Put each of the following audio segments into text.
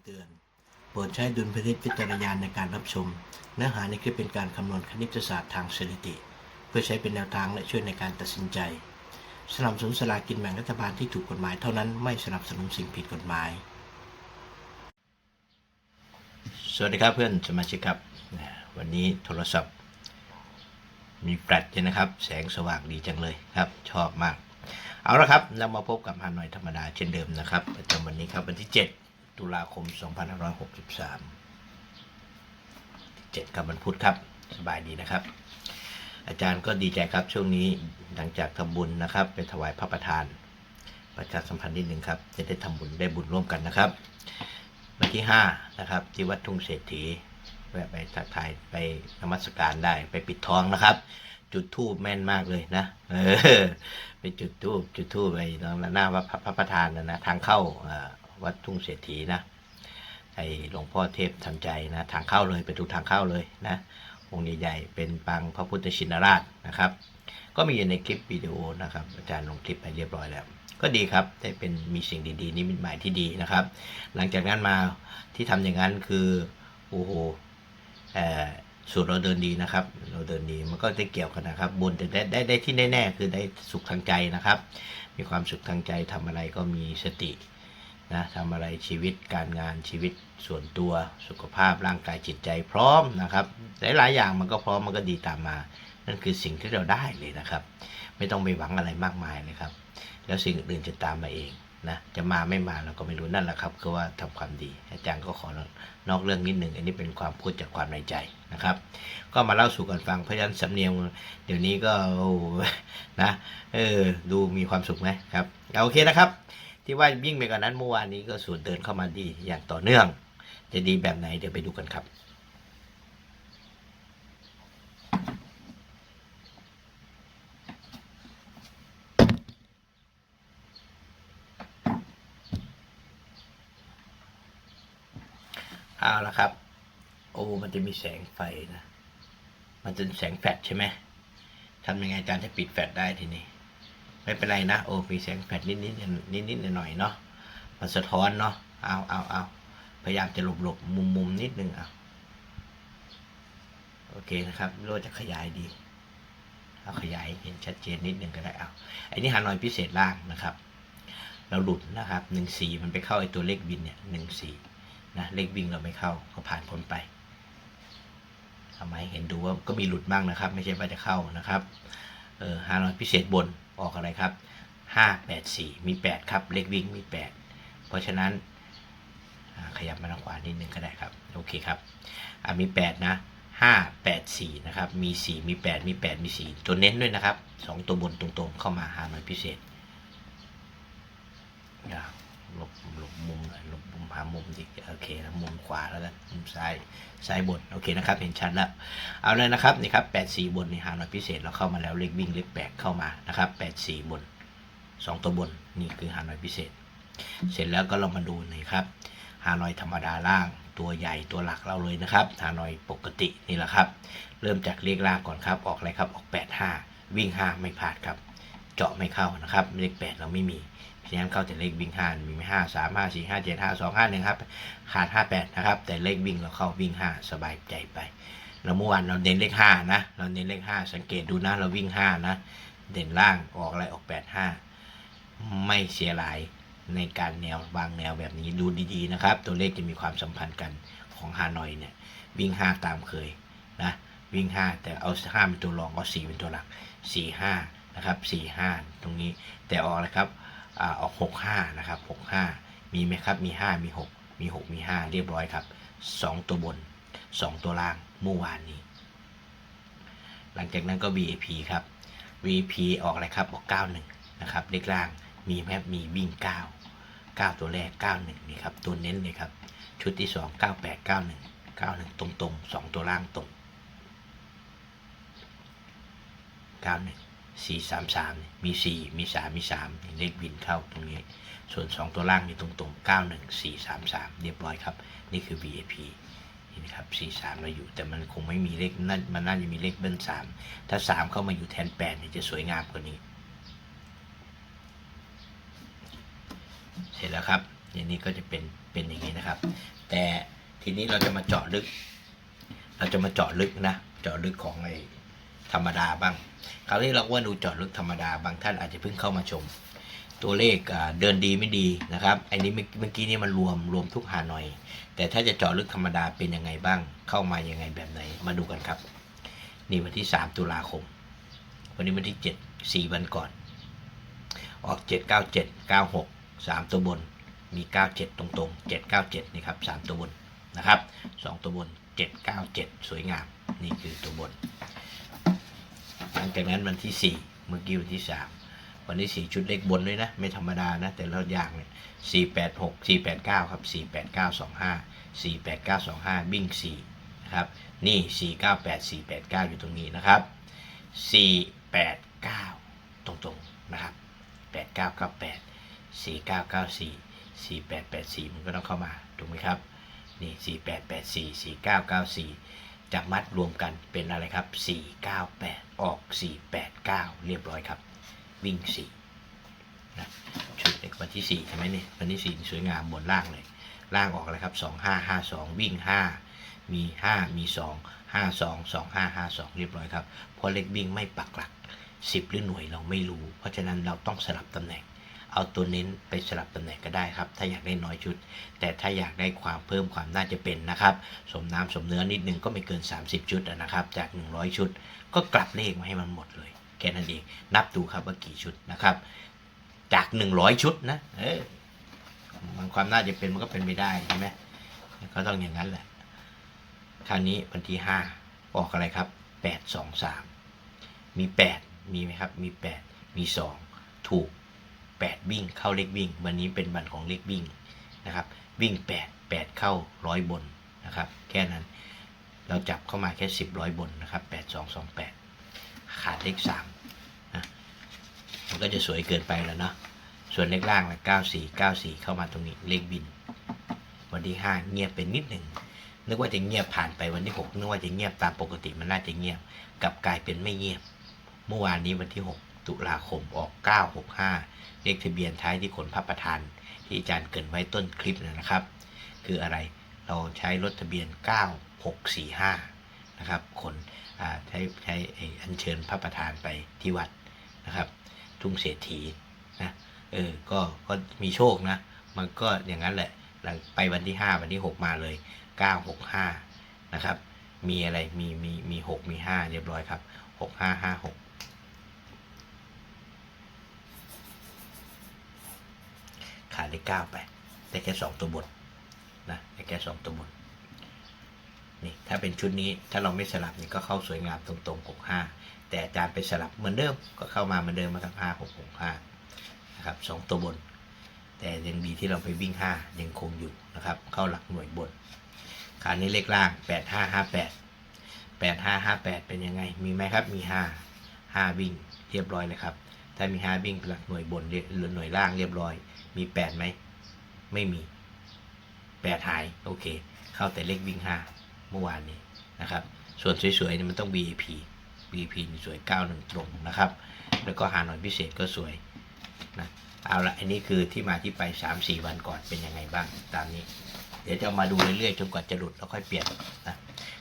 ำเตือน โปรดใช้ดุลพินิจวิจารณาในการรับชม เนื้อหาในคลิปเป็นการคำนวณคณิตศาสตร์ทางสถิติ เพื่อใช้เป็นแนวทางและช่วยในการตัดสินใจ สนับสนุนสลากินแบ่งรัฐบาลที่ถูกกฎหมายเท่านั้นไม่สนับสนุนสิ่งผิดกฎหมาย สวัสดีครับเพื่อนสมาชิกครับ วันนี้โทรศัพท์มีแฟลชด้วยนะครับ แสงสว่างดีจังเลยครับ ชอบมาก เอาละครับ เรามาพบกับฮานอยธรรมดาเช่นเดิมนะครับประจำวันนี้ครับวันที่ 7 ตุลาคม 2563 7ครับวันพุธครับ สบายดีนะครับ อาจารย์ก็ดีใจครับช่วงนี้หลังจากทำบุญนะครับไปถวายพระประธาน ประชาสัมพันธ์นิดหนึ่งครับ จะได้ทำบุญได้บุญร่วมกันนะครับวันที่ 5 นะครับ ที่วัดทุ่งเศรษฐีแวะไปทักทายไปนมัสการได้ไปปิดทองนะครับ จุดทูบแม่นมากเลยนะเออไปจุดทูบจุดทูบไปตรงหน้าวัดพระประธานนะนะทางเข้าอ่า วัดทุ่งเศรษฐีนะไอหลวงพ่อเทพทันใจนะทางเข้าเลยไปดูทางเข้าเลยนะองค์ใหญ่ๆเป็นปางพระพุทธชินราชนะครับ ก็มีอยู่ในคลิปวิดีโอนะครับ อาจารย์ลงคลิปไปเรียบร้อยแล้ว ก็ดีครับได้เป็นมีสิ่งดีๆนิมิตหมายที่ดีนะครับ หลังจากนั้นมาที่ทำอย่างนั้นคือโอ้โหเอ่อสูตรเราเดินดีนะครับ เราเดินดีมันก็ได้เกี่ยวกันนะครับบุญแต่ได้ได้ได้ที่แน่ๆคือได้สุขทางใจนะครับ มีความสุขทางใจทำอะไรก็มีสติ นะทำอะไรชีวิตการงานชีวิตส่วนตัวสุขภาพร่างกายจิตใจพร้อมนะครับ หลายๆอย่างมันก็พร้อมมันก็ดีตามมา นั่นคือสิ่งที่เราได้เลยนะครับ ไม่ต้องไปหวังอะไรมากมายเลยครับ แล้วสิ่งอื่นจะตามมาเองนะจะมาไม่มาเราก็ไม่รู้นั่นแหละครับคือว่าทำความดี อาจารย์ก็ขอนอกเรื่องนิดหนึ่งอันนี้เป็นความพูดจากความในใจนะครับ ก็มาเล่าสู่กันฟังเพราะฉะนั้นสำเนียงเดี๋ยวนี้ก็นะเออดูมีความสุขไหมครับเอาโอเคนะครับ ที่ว่ายิ่งไปกว่านั้นเมื่อวานนี้ก็สูตรเดินเข้ามาดีอย่างต่อเนื่อง จะดีแบบไหนเดี๋ยวไปดูกันครับเอาละครับ โอ้มันจะมีแสงไฟนะ มันจะแสงแฟลชใช่ไหมทำยังไงอาจารย์จะปิดแฟลชได้ทีนี้ ไม่เป็นไรนะโอ้มีแสงแฟลชนิดนิดนิดนิดหน่อยเนาะมันสะท้อนเนาะเอาเอาเอาพยายามจะหลบหลบมุมมุมนิดนึงเอาโอเคนะครับไม่รู้ว่าจะขยายดีเอาขยายเห็นชัดเจนนิดนึงก็ได้เอาไอ้นี่ฮานอยพิเศษล่างนะครับ เราหลุดนะครับหนึ่งสี่มันไปเข้าไอ้ตัวเลขบินเนี่ยหนึ่งสี่นะเลขวิ่งเราไม่เข้าก็ผ่านพ้นไปทำไมเห็นดูว่าก็มีหลุดบ้างนะครับ ไม่ใช่ว่าจะเข้านะครับ เออห้าร้อยพิเศษบนออกอะไรครับห้าแปดสี่มีแปดครับเลขวิ่งมีแปดเพราะฉะนั้นขยับมาทางขวานิดนึงก็ได้ครับโอเคครับมีแปดนะห้าแปดสี่นะครับมีสี่มีแปดมีแปดมีสี่ตัวเน้นด้วยนะครับสองตัวบนตรงๆ เข้ามาหารอยพิเศษอย่าหลบหลบมุมหน่อยหลบมุมหามุมดิโอเคแล้วมุมขวาแล้วกันมุมซ้ายซ้ายบนโอเคนะครับเห็นชัดแล้วเอาเลยนะครับนี่ครับแปดสี่บนนี่หาหน่อยพิเศษเราเข้ามาแล้วเลขวิ่งเลขแปดเข้ามานะครับแปดสี่บนสองตัวบนนี่คือหาหน่อยพิเศษ เสร็จแล้วก็เรามาดูนี่ครับหาหน่อยธรรมดาล่างตัวใหญ่ตัวหลักเราเลยนะครับหาหน่อยปกตินี่แหละครับ เริ่มจากเลขล่างก่อนครับออกอะไรครับออกแปดห้าวิ่งห้าไม่พลาดครับ เจาะไม่เข้านะครับเลขแปดเราไม่มี ฉะนั้นเข้าแต่เลขวิ่งห้ามีไม่ห้าสามห้าสี่ห้าเจ็ดห้าสองห้าหนึ่งครับขาดห้าแปดนะครับ แต่เลขวิ่งเราเข้าวิ่งห้าสบายใจไป เราเมื่อวานเราเน้นเลขห้านะ เราเน้นเลขห้าสังเกตดูนะเราวิ่งห้านะ เด่นล่างออกอะไรออกแปดห้าไม่เสียหลายในการแนววางแนวแบบนี้ดูดีๆนะครับ ตัวเลขจะมีความสัมพันธ์กันของฮานอยเนี่ย วิ่งห้าตามเคยนะวิ่งห้าแต่เอาห้าเป็นตัวรองเอาสี่เป็นตัวหลักสี่ห้านะครับสี่ห้าตรงนี้แต่ออกอะครับ อ่าออกหกห้านะครับหกห้ามีไหมครับ มีห้ามีหกมีหกมีห้าเรียบร้อยครับสองตัวบนสองตัวล่างเมื่อวานนี้ หลังจากนั้นก็ VAP ครับ VP ออกอะไรครับ ออกเก้าหนึ่งนะครับ เลขล่าง มีแมพมีวิ่งเก้าเก้าตัวแรกเก้าหนึ่งนี่ครับ ตัวเน้นเลยครับ ชุดที่สองเก้าแปดเก้าหนึ่งเก้าหนึ่งตรงตรงๆสองตัวล่างตรงเก้าหนึ่ง สี่สามสามมีสี่มีสามมีสามเลขวินเข้าตรงนี้ ส่วนสองตัวล่างนี่ตรงๆเก้าหนึ่งสี่สามสามเรียบร้อยครับ นี่คือ VIP นี่นะครับสี่สามเราอยู่แต่มันคงไม่มีเลขนั่นมันน่าจะมีเลขเบิ้ลสามถ้าสามเข้ามาอยู่แทนแปดเนี่ยจะสวยงามกว่านี้ เสร็จแล้วครับอย่างนี้ก็จะเป็นเป็นอย่างนี้นะครับ แต่ทีนี้เราจะมาเจาะลึก เราจะมาเจาะลึกนะ เจาะลึกของไอ้ ธรรมดาบ้างคราวนี้เราก็ว่าดูจาะลึกธรรมดาบางท่านอาจจะเพิ่งเข้ามาชม ตัวเลขเดินดีไม่ดีนะครับไอ้นี้เมื่อกี้นี่มันรวมรวมทุกหาหน่อย แต่ถ้าจะเจาะลึกธรรมดาเป็นยังไงบ้าง เข้ามายังไงแบบไหนมาดูกันครับ นี่วันที่ 3 ตุลาคม วันนี้วันที่ 7 4 วันก่อน ออก 7 9 7 9 6 3 ตัวบนมี 97 ตรงๆ 7 9 7 นี่ครับ 3 ตัวบนนะครับ 2 ตัวบน 7 9 7 สวยงาม นี่คือตัวบน ลังจากนั้นวันที่ 4 เมื่อกี้วันที่ 3 วันที่ 4 ชุดเลขบนด้วยนะ ไม่ธรรมดานะ แต่ละอย่างเนี่ย4 8 6 4 8 9 ครับ 4 8 9 2 5 4 8 9 2 5 บิ่ง4นะครับ นี่ 4 9 8 4 8 9 อยู่ตรงนี้นะครับ 4 8 9 ตรงๆนะครับ 8 9 9 8 4 9 9 4 4 8 8 4 มันก็ต้องเข้ามา ถูกไหมครับ นี่ 4 8 8 4 4 9 9 4 จะมัดรวมกันเป็นอะไรครับ 4 9 8 ออก 4 8 9 เรียบร้อยครับ วิ่ง4นะชุดเล็กวันที่ 4 ใช่ไหมเนี่ยวันที่4สวยงามบนล่างเลย ล่างออกอะไรครับ 2 5 5 2 วิ่ง 5 มี 5 มี 2 5 2 2 5 5 2 เรียบร้อยครับเพราะเลขวิ่งไม่ปักหลัก 10 หรือหน่วยเราไม่รู้ เพราะฉะนั้นเราต้องสลับตำแหน่ง เอาตัวเน้นไปสลับตำแหน่งก็ได้ครับ ถ้าอยากได้น้อยชุด แต่ถ้าอยากได้ความเพิ่มความน่าจะเป็นนะครับ สมน้ำสมเนื้อนิดนึงก็ไม่เกิน 30 ชุดนะครับ จาก 100 ชุด ก็กลับเลขมาให้มันหมดเลยแค่นั้นเอง นับดูครับว่ากี่ชุดนะครับ จาก 100 ชุดนะเออมันความน่าจะเป็นมันก็เป็นไม่ได้ใช่ไหมก็ต้องอย่างนั้นแหละ คราวนี้วันที่ห้าออกอะไรครับแปดสองสามมีแปดมีไหมครับ มีแปดมีสองถูก แปดวิ่งเข้าเลขวิ่ง วันนี้เป็นวันของเลขวิ่งนะครับ วิ่งแปดแปดเข้าร้อยบนนะครับ แค่นั้นเราจับเข้ามาแค่สิบร้อยบนนะครับแปดสองสองแปดขาดเลขสามนะมันก็จะสวยเกินไปแล้วเนาะส่วนเลขล่างละ94 94 เข้ามาตรงนี้เลขบิน วันที่ 5 เงียบเป็นนิดหนึ่งนึกว่าจะเงียบผ่านไปวันที่ 6 นึกว่าจะเงียบตามปกติมันน่าจะเงียบ กลับกลายเป็นไม่เงียบ เมื่อวานนี้วันที่ 6 ตุลาคมออก 965 เลขทะเบียนท้ายที่ขนพระประธาน ที่อาจารย์เกินไว้ต้นคลิปนะครับ คืออะไรเราใช้รถทะเบียน 9645 นะครับขนใช้ใช้อัญเชิญพระประธานไปที่วัดนะครับ ทุ่งเศรษฐีนะเออก็ก็มีโชคนะ มันก็อย่างนั้นแหละหลังไปวันที่ 5 วันที่ 6 มาเลย 965 นะครับ มีอะไรมีมีมี 6 มี 5 เรียบร้อยครับ 6556าห้าหกขาดได้เก้าไป ได้แค่สองตัวบนนะได้แค่สองตัวบนนี่ถ้าเป็นชุดนี้ถ้าเราไม่สลับนี่ก็เข้าสวยงามตรงๆหกห้าแต่อาจารย์ไปสลับเหมือนเดิมก็เข้ามาเหมือนเดิมมาครับห้าหกหกห้านะครับสองตัวบน แต่ยังดีที่เราไปวิ่งห้ายังคงอยู่นะครับ เข้าหลักหน่วยบนคราวนี้เลขล่างแปดห้าห้าแปดแปดห้าห้าแปดเป็นยังไงมีไหมครับมีห้าห้าวิ่งเรียบร้อยเลยครับ ถ้ามีห้าวิ่งเป็นหลักหน่วยบนเรียหรือหน่วยล่างเรียบร้อย มีแปดไหม ไม่มีแปดหาย โอเค เข้าแต่เลขวิ่งห้าเมื่อวานนี้นะครับ ส่วนสวยๆเนี่ยมันต้อง VIP VIP นี่สวยเก้าหนึ่งตรงนะครับ แล้วก็หาหน่อยพิเศษก็สวยนะเอาละอันนี้คือที่มาที่ไป 3 4 วันก่อนเป็นยังไงบ้างตามนี้ เดี๋ยวจะมาดูเรื่อยๆจนกว่าจะหลุดแล้วค่อยเปลี่ยนนะ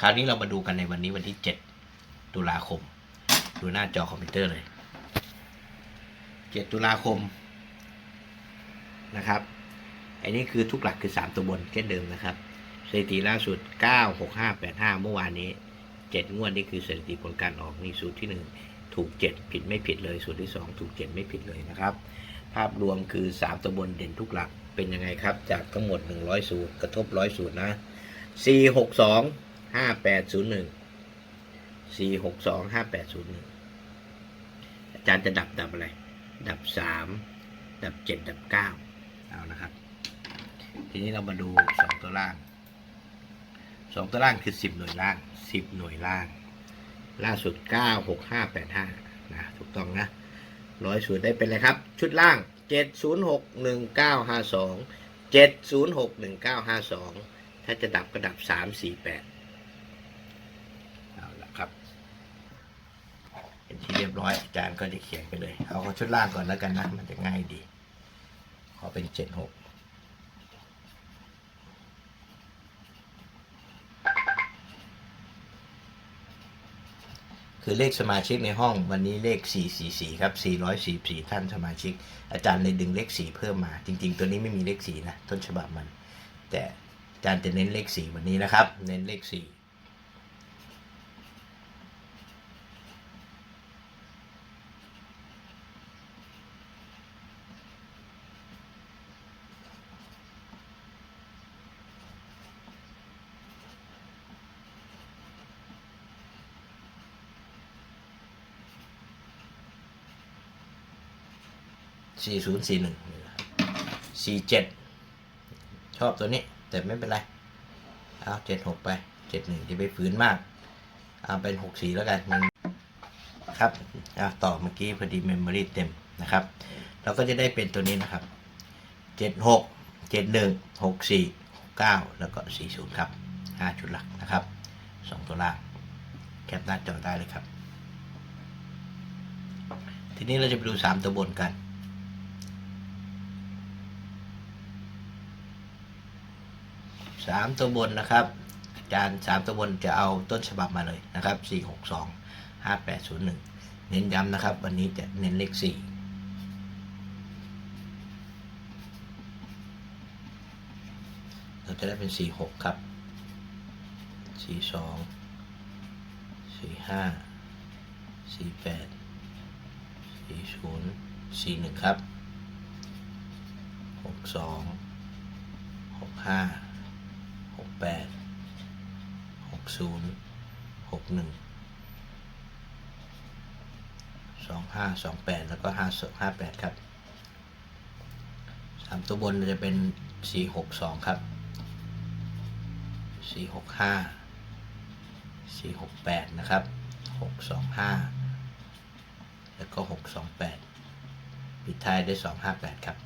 คราวนี้เรามาดูกันในวันนี้วันที่ 7 ตุลาคม ดูหน้าจอคอมพิวเตอร์เลย 7 ตุลาคมนะครับ อันนี้คือทุกหลักคือ 3 ตัวบนเช่นเดิมนะครับสถิติล่าสุด 9 6 5 8 5 เมื่อวานนี้ 7 งวดนี่คือสถิติผลการออกนี่สูตรที่ 1 ถูก 7 ผิดไม่ผิดเลย สูตรที่ 2 ถูก 7 ไม่ผิดเลยนะครับ ภาพรวมคือ 3 ตัวบนเด่นทุกหลักเป็นยังไงครับ จากทั้งหมด 100 สูตร กระทบ 100 สูตรนะ 4 6 2 5 8 0 1 4 6 2 5 8 0 1 อาจารย์จะดับดับอะไร ดับ3ดับ7ดับ9เอานะครับ ทีนี้เรามาดู2ตัวล่าง2ตัวล่างคือ10หน่วยล่าง10หน่วยล่าง ล่าสุด9 6 5 8 5นะถูกต้องนะร้อยสูตรได้เป็นอะไรครับ ชุดล่าง706 1952 706 1952ถ้าจะดับก็ดับ348เอา็นที่เรียบร้อยอาจารย์ก็จะเขียนไปเลย เอาชุดล่างก่อนแล้วกันนะ มันจะง่ายดี ขอเป็นเจ็ดหกคือเลขสมาชิกในห้องวันนี้เลข 444 ครับ 444 ท่านสมาชิก อาจารย์เลยดึงเลข 4 เพิ่มมา จริง ๆ ตัวนี้ไม่มีเลข 4 นะ ต้นฉบับมัน แต่อาจารย์จะเน้นเลข 4 วันนี้นะครับ เน้นเลข 4 สี่ศูนย์สี่หนึ่งสี่เจ็ดชอบตัวนี้ แต่ไม่เป็นไร เอาเจ็ดหกไปเจ็ดหนึ่งจะไปฝืนมาก เอาเป็นหกสี่แล้วกันมันครับเอาต่อเมื่อกี้พอดีเมมโมรีเต็มนะครับ เราก็จะได้เป็นตัวนี้นะครับเจ็ดหกเจ็ดหนึ่งหกสี่เก้าแล้วก็สี่ศูนย์ครับห้าชุดหลักนะครับสองตัวล่างแคปหน้าจอได้เลยครับ ทีนี้เราจะไปดูสามตัวบนกัน สามตัวบนนะครับ อาจารย์สามตัวบนจะเอาต้นฉบับมาเลยนะครับสี่หกสองห้าแปดศูนย์หนึ่งเน้นย้ำนะครับ วันนี้จะเน้นเลขสี่เราจะได้เป็นสี่หกครับสี่สองสี่ห้าสี่แปดสี่ศูนย์สี่หนึ่งครับหกสองหกห้า แปดหกศูนย์หกหนึ่งสองห้าสองแปดแล้วก็ห้าสห้าแปดครับสามตัวบนจะเป็นสี่หกสองครับสี่หกห้าสี่หกแปดนะครับหกสองห้าแล้วก็หกสองแปดปิดท้ายด้วยสองห้าแปดครับ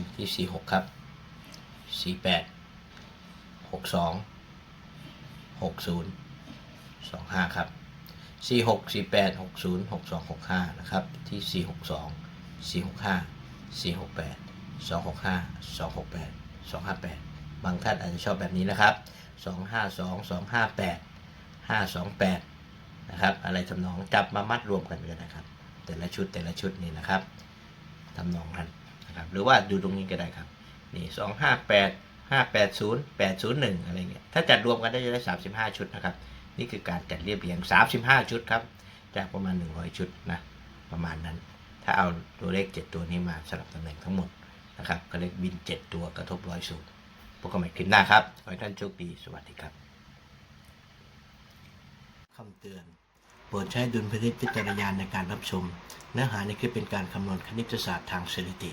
ย้ำที่สี่หกครับสี่แปดหกสองหกศูนย์สองห้าครับสี่หกสี่แปดหกศูนย์หกสองหกห้านะครับ ที่สี่หกสองสี่หกห้าสี่หกแปดสองหกห้าสองหกแปดสองห้าแปดบางท่านอาจจะชอบแบบนี้นะครับสองห้าสองสองห้าแปดห้าสองแปดนะครับ อะไรทำนองจับมามัดรวมกันก็ได้ครับ แต่ละชุดแต่ละชุดนี่นะครับทำนองนั้น นะครับ หรือว่าดูตรงนี้ก็ได้ครับ นี่สองห้าแปดห้าแปดศูนย์แปดศูนย์หนึ่งอะไรเงี้ย ถ้าจัดรวมกันได้จะได้สามสิบห้าชุดนะครับ นี่คือการจัดเรียบเรียงสามสิบห้าชุดครับ จากประมาณหนึ่งร้อยชุดนะ ประมาณนั้น ถ้าเอาตัวเลขเจ็ดตัวนี้มาสลับตำแหน่งทั้งหมดนะครับก็เลขบินเจ็ดตัวกระทบร้อยสูตรพบกันใหม่คลิปหน้าครับ ขอให้ท่านโชคดี สวัสดีครับคำเตือนโปรดใช้ดุลพินิจพิจารณาในการรับชม เนื้อหาในคลิปเป็นการคำนวณคณิตศาสตร์ทางสถิติ